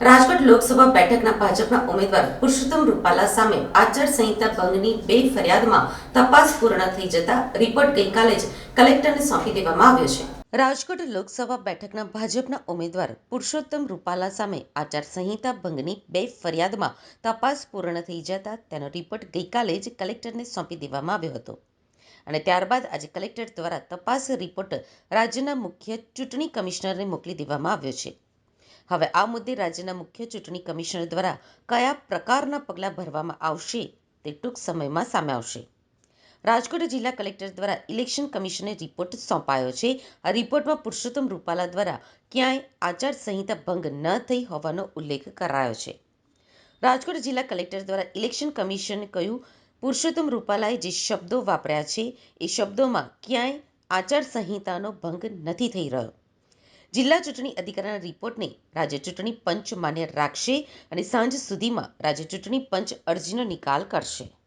લોકસભા બેઠકના ભાજપના ઉમેદવાર પુરુષોત્તમ રૂપાલા સામે આચારસંહિતા ભંગની બે ફરિયાદમાં તપાસ પૂર્ણ થઈ જતા રિપોર્ટ ગઈકાલે જ કલેક્ટરને સોંપી દેવામાં આવ્યો છે. રાજકોટ લોકસભા બેઠકના ભાજપના ઉમેદવાર પુરુષોત્તમ રૂપાલા સામે આચારસંહિતા ભંગની બે ફરિયાદમાં તપાસ પૂર્ણ થઈ જતા તેનો રિપોર્ટ ગઈકાલે જ કલેક્ટરને સોંપી દેવામાં આવ્યો હતો. અને ત્યારબાદ આજે કલેક્ટર દ્વારા તપાસ રિપોર્ટ રાજ્યના મુખ્ય ચૂંટણી કમિશનરને મોકલી દેવામાં આવ્યો છે. હવે આ મુદ્દે રાજ્યના મુખ્ય ચૂંટણી કમિશનર દ્વારા કયા પ્રકારના પગલાં ભરવામાં આવશે તે ટૂંક સમયમાં સામે આવશે. રાજકોટ જિલ્લા કલેક્ટર દ્વારા ઇલેક્શન કમિશને રિપોર્ટ સોંપાયો છે. આ રિપોર્ટમાં પુરુષોત્તમ રૂપાલા દ્વારા ક્યાંય આચારસંહિતા ભંગ ન થઈ હોવાનો ઉલ્લેખ કરાયો છે. રાજકોટ જિલ્લા કલેક્ટર દ્વારા ઇલેક્શન કમિશને કહ્યું, પુરુષોત્તમ રૂપાલાએ જે શબ્દો વાપર્યા છે, એ શબ્દોમાં ક્યાંય આચારસંહિતાનો ભંગ નથી થઈ રહ્યો. જિલ્લા ચૂંટણી અધિકારીના રિપોર્ટને રાજ્ય ચૂંટણી પંચ માન્ય રાખશે અને સાંજ સુધીમાં રાજ્ય ચૂંટણી પંચ અરજીનો નિકાલ કરશે.